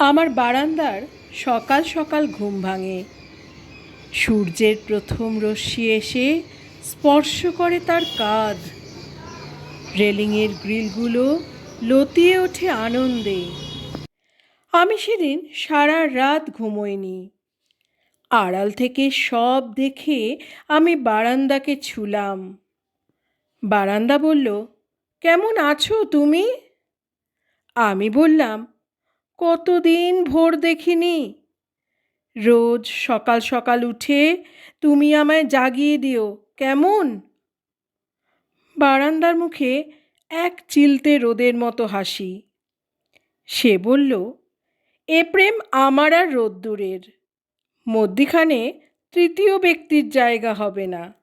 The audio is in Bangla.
আমার বারান্দার সকাল সকাল ঘুম ভাঙে। সূর্যের প্রথম রশ্মি এসে স্পর্শ করে তার কাঁধ। রেলিংয়ের গ্রিলগুলো লতিয়ে ওঠে আনন্দে। আমি সেদিন সারা রাত ঘুমোইনি। আড়াল থেকে সব দেখে আমি বারান্দাকে ছুলাম। বারান্দা বলল, কেমন আছো তুমি? আমি বললাম কতদিন ভোর দেখিনি। রোজ সকাল সকাল উঠে তুমি আমায় জাগিয়ে দিও, কেমন? বারান্দার মুখে এক চিলতে রোদের মতো হাসি। সে বলল, এ প্রেম আমার আর রোদ্দুরের। মধ্যিখানে তৃতীয় ব্যক্তির জায়গা হবে না।